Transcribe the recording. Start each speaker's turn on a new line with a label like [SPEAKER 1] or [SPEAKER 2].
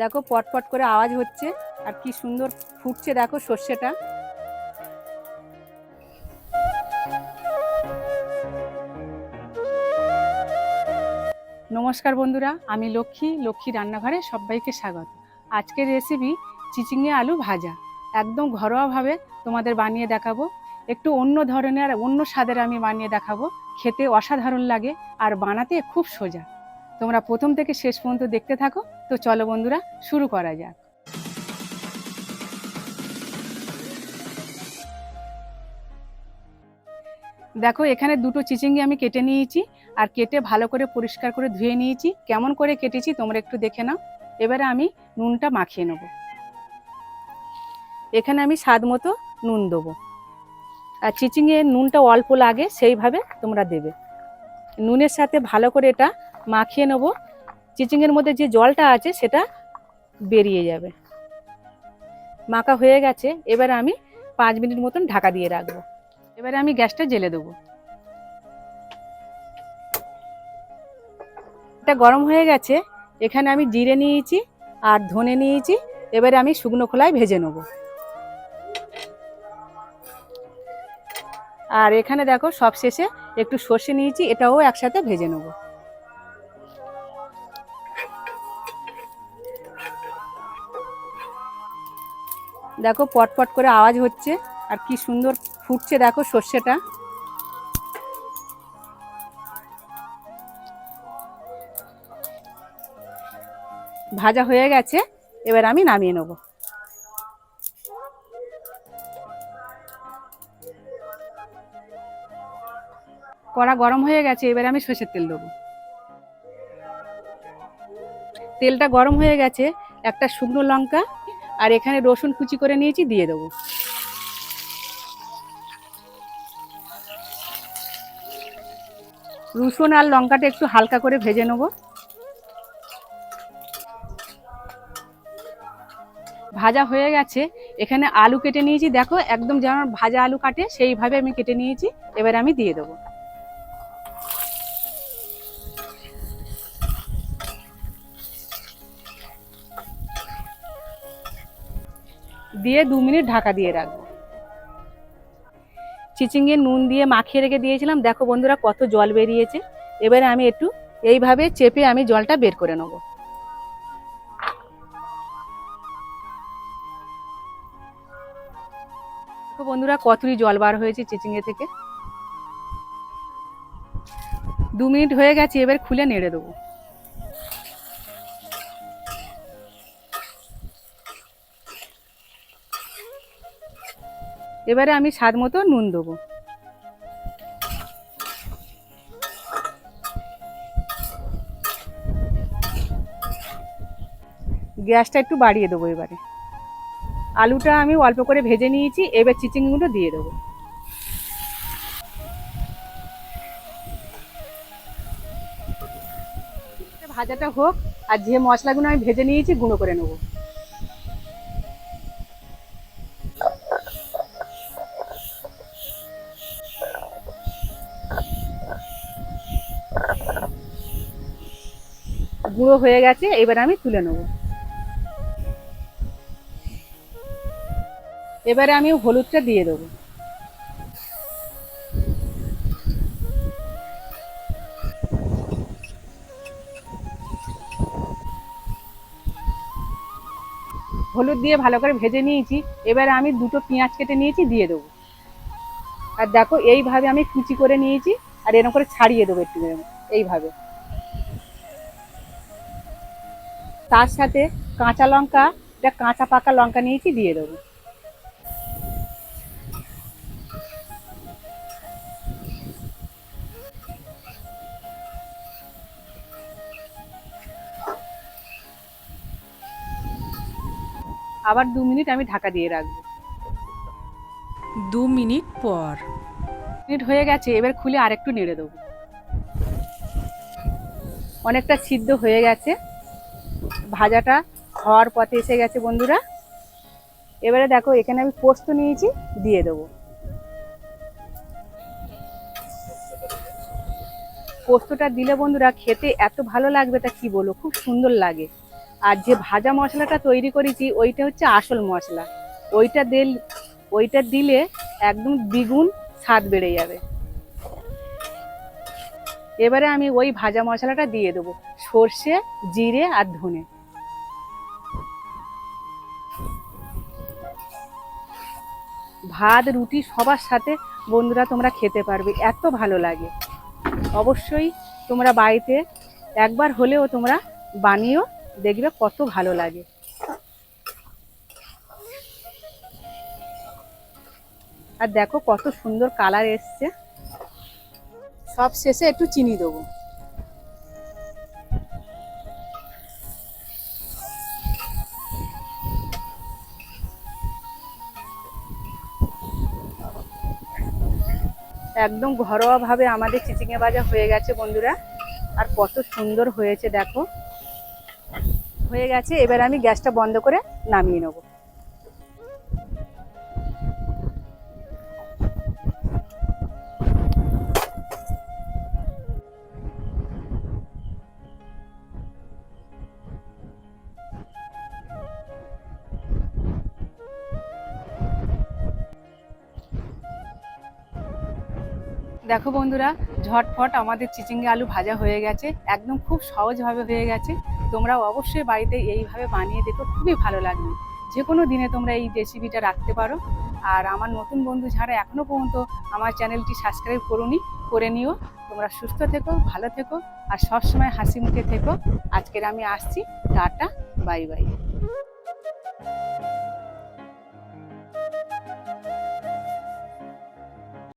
[SPEAKER 1] দেখো পটপট করে আওয়াজ হচ্ছে আর কি সুন্দর ফুটছে দেখো সর্ষেটা। নমস্কার বন্ধুরা, আমি লক্ষ্মী লক্ষ্মী রান্নাঘরে সবাইকে স্বাগত। আজকের রেসিপি চিচিঙে আলু ভাজা। একদম ঘরোয়াভাবে তোমাদের বানিয়ে দেখাবো। একটু অন্য ধরনের, অন্য স্বাদের আমি বানিয়ে দেখাবো। খেতে অসাধারণ লাগে আর বানাতে খুব সোজা। তোমরা প্রথম থেকে শেষ পর্যন্ত দেখতে থাকো। তো চলো বন্ধুরা, শুরু করা যাক। দেখো, এখানে দুটো চিচিঙ্গি আমি কেটে নিয়েছি আর কেটে ভালো করে পরিষ্কার করে ধুয়ে নিয়েছি। কেমন করে কেটেছি তোমরা একটু দেখে নাও। এবারে আমি নুনটা মাখিয়ে নেব। এখানে আমি স্বাদ মতো নুন দেবো। আর চিচিংয়ে নুনটা অল্প লাগে, সেইভাবে তোমরা দেবে। নুনের সাথে ভালো করে এটা মাখিয়ে নেব। চিচিংয়ের মধ্যে যে জলটা আছে সেটা বেরিয়ে যাবে। মাখা হয়ে গেছে, এবারে আমি পাঁচ মিনিট মতন ঢাকা দিয়ে রাখব। এবারে আমি গ্যাসটা জেলে দেবো। এটা গরম হয়ে গেছে, এখানে আমি জিরে নিয়েছি আর ধনে নিয়েছি, এবারে আমি শুকনো খোলায় ভেজে নেব। আর এখানে দেখো সব শেষে একটু সর্ষে নিয়েছি, এটাও একসাথে ভেজে নেব। দেখো পটপট করে আওয়াজ হচ্ছে, আর কি সুন্দর ফুটছে দেখো সর্ষেটা। ভাজা হয়ে গেছে, এবার আমি নামিয়ে নেব। কড়া গরম হয়ে গেছে, এবার আমি সর্ষের তেল দেবো। তেলটা গরম হয়ে গেছে, একটা শুকনো লঙ্কা আর এখানে রসুন কুচি করে নিয়েছি, দিয়ে দেবো। রসুন আর লঙ্কাটা একটু হালকা করে ভেজে নেব। ভাজা হয়ে গেছে। এখানে আলু কেটে নিয়েছি। দেখো, একদম যেমন ভাজা আলু কাটে, সেইভাবে আমি কেটে নিয়েছি। এবার আমি দিয়ে দেবো। দিয়ে দু মিনিট ঢাকা দিয়ে রাখব। চিচিংয়ে নুন দিয়ে মাখিয়ে রেখে দিয়েছিলাম। দেখো বন্ধুরা কত জল বেরিয়েছে। এবারে আমি একটু এইভাবে চেপে আমি জলটা বের করে নেব। বন্ধুরা কতই জল বার হয়েছে চিচিংয়ে থেকে। দু মিনিট হয়ে গেছে, এবার খুলে নেড়ে দেবো। এবারে আমি স্বাদ মতো নুন দেবো। গ্যাসটা একটু বাড়িয়ে দেবো এবারে। আলুটা আমি অল্প করে ভেজে নিয়েছি, এবার চিচিংগুলো দিয়ে দেবো। ভাজাটা হোক, আর যে মশলাগুলো আমি ভেজে নিয়েছি, গুঁড়ো করে নেব। গুঁড়ো হয়ে গেছে, এবার আমি তুলে নেব। এবারে আমি হলুদটা দিয়ে দেবো। হলুদ দিয়ে ভালো করে ভেজে নিয়েছি, এবারে আমি দুটো পেঁয়াজ কেটে নিয়েছি, দিয়ে দেবো। আর দেখো, এইভাবে আমি কুচি করে নিয়েছি, আর এরকম করে ছাড়িয়ে দেবো একটু, এইভাবে। তার সাথে কাঁচা লঙ্কা এটা কাঁচা পাকা লঙ্কা নিয়েছি দিয়ে দেবো। আবার দু মিনিট আমি ঢাকা দিয়ে রাখব।
[SPEAKER 2] দু মিনিট পর।
[SPEAKER 1] মিনিট হয়ে গেছে এবার খুলে আরেকটু নেড়ে দেবো। অনেকটা সিদ্ধ হয়ে গেছে। ভাজাটা হওয়ার পথে এসে গেছে বন্ধুরা। এবারে দেখো, এখানে আমি পোস্ত নিয়েছি, দিয়ে দেবো। পোস্তটা দিলে বন্ধুরা খেতে এত ভালো লাগবে, তা কি বলো খুব সুন্দর লাগে। আর যে ভাজা মশলাটা তৈরি করেছি, ওইটা হচ্ছে আসল মশলা। ওইটা দিল, ওইটা দিলে একদম দ্বিগুণ স্বাদ বেড়ে যাবে। এবারে আমি ওই ভাজা মশলাটা দিয়ে দেবো। সর্ষে, জিরে আর ধনে। ভাত, রুটি সবার সাথে বন্ধুরা তোমরা খেতে পারবে, এত ভালো লাগে। অবশ্যই তোমরা বাড়িতে একবার হলেও তোমরা বানিয়েও দেখবে কত ভালো লাগে। আর দেখো কত সুন্দর কালার এসছে। সব শেষে একটু চিনি দেবো। একদম ঘরোয়াভাবে আমাদের চিচিঙে বাজা হয়ে গেছে বন্ধুরা। আর কত সুন্দর হয়েছে, দেখো। হয়ে গেছে, এবার আমি গ্যাসটা বন্ধ করে নামিয়ে নেব। দেখো বন্ধুরা, ঝটফট আমাদের চিচিঙ্গে আলু ভাজা হয়ে গেছে, একদম খুব সহজভাবে হয়ে গেছে। তোমরাও অবশ্যই বাড়িতে এইভাবে বানিয়ে দেখো, খুবই ভালো লাগবে। যে কোনো দিনে তোমরা এই রেসিপিটা রাখতে পারো। আর আমার নতুন বন্ধু যারা এখনও পর্যন্ত আমার চ্যানেলটি সাবস্ক্রাইব করুনি, করে নিও। তোমরা সুস্থ থেকো, ভালো থেকো, আর সবসময় হাসি মুখে থেকো। আজকের আমি আসছি, টাটা, বাই বাই।